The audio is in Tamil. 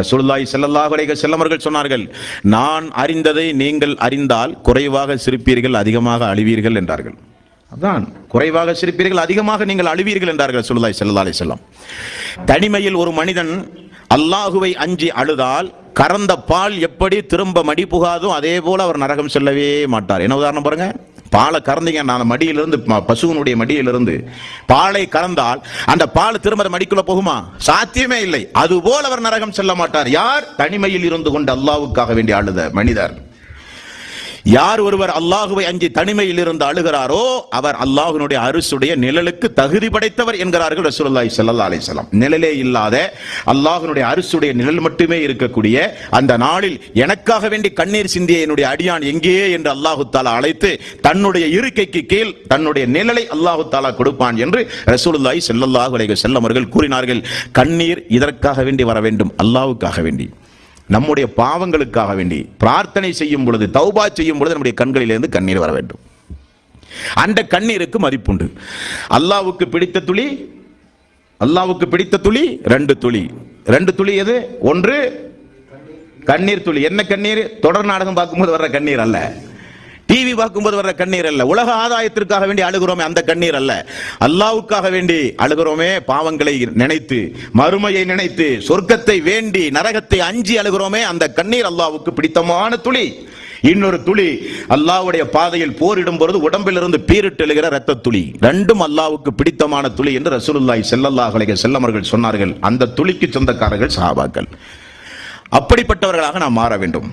ரசூல்லாய் ஸல்லல்லாஹு அலைஹி செல்லமர்கள் சொன்னார்கள் நான் அறிந்ததை நீங்கள் அறிந்தால் குறைவாக சிரிப்பீர்கள் அதிகமாக அழிவீர்கள் என்றார்கள். அதான் குறைவாக சிரிப்பீர்கள் அதிகமாக நீங்கள் அழுவீர்கள் என்றார்கள் ரசூலுல்லாஹி செல்லா அலி செல்லம் தனிமையில் ஒரு மனிதன் அல்லாஹுவை அஞ்சி அழுதால் கறந்த பால் எப்படி திரும்ப மடி புகாதோ அதே போல் அவர் நரகம் செல்லவே மாட்டார். என்ன உதாரணம் பாருங்கள் பாலை கறந்தீங்க நான் மடியிலிருந்து பசுவனுடைய மடியிலிருந்து பாலை கறந்தால் அந்த பால் திரும்ப மடிக்குள்ள போகுமா? சாத்தியமே இல்லை. அதுபோல் அவர் நரகம் செல்ல மாட்டார். யார்? தனிமையில் இருந்து கொண்டு அல்லாவுக்காக வேண்டிய அழுத மனிதர். யார் ஒருவர் அல்லாஹுவை அஞ்சி தனிமையில் இருந்து அழுகிறாரோ அவர் அல்லாஹுனுடைய அரிசுடைய நிழலுக்கு தகுதி படைத்தவர் என்கிறார்கள் ரசூலுல்லாஹி ஸல்லல்லாஹு அலைஹி வஸல்லம். நிழலே இல்லாத அல்லாஹுனுடைய அரிசுடைய நிழல் மட்டுமே இருக்கக்கூடிய அந்த நாளில் எனக்காக வேண்டி கண்ணீர் சிந்திய என்னுடைய அடியான் எங்கே என்று அல்லாஹு தாலா அழைத்து தன்னுடைய இருக்கைக்கு கீழ் தன்னுடைய நிழலை அல்லாஹு தாலா கொடுப்பான் என்று ரசூலுல்லாஹி ஸல்லல்லாஹு அலைஹி வஸல்லம் அவர்கள் கூறினார்கள். கண்ணீர் இதற்காக வேண்டி வர வேண்டும் அல்லாஹ்வுக்காக வேண்டி. நம்முடைய பாவங்களுக்காக வேண்டி பிரார்த்தனை செய்யும் பொழுது தௌபா செய்யும் பொழுது நம்முடைய கண்களிலிருந்து கண்ணீர் வர வேண்டும். அந்த கண்ணீருக்கு மதிப்புண்டு. அல்லாவுக்கு பிடித்த துளி அல்லாவுக்கு பிடித்த துளி ரெண்டு துளி. ரெண்டு துளி எது? ஒன்று கண்ணீர் துளி. என்ன கண்ணீர்? தொடர் நாடகம் பார்க்கும்போது வர்ற கண்ணீர் அல்ல. டிவி பார்க்கும்போது வர்ற கண்ணீர் அல்ல. உலக ஆதாயத்திற்காக வேண்டி அழுகிறோமே அந்த கண்ணீர் அல்ல. அல்லாவுக்காக வேண்டி அழுகிறோமே பாவங்களை நினைத்து மறுமையை நினைத்து சொர்க்கத்தை வேண்டி நரகத்தை அஞ்சி அழுகிறோமே அந்த கண்ணீர் அல்லாவுக்கு பிடித்தமான துளி. இன்னொரு துளி அல்லாவுடைய பாதையில் போரிடும் பொழுது உடம்பிலிருந்து பீரிட்டு எழுகிற ரத்த துளி. ரெண்டும் அல்லாவுக்கு பிடித்தமான துளி என்று ரசூலுல்லாய் ஸல்லல்லாஹு செல்லமர்கள் சொன்னார்கள். அந்த துளிக்கு சொந்தக்காரர்கள் சஹாபாக்கள். அப்படிப்பட்டவர்களாக நாம் மாற வேண்டும்.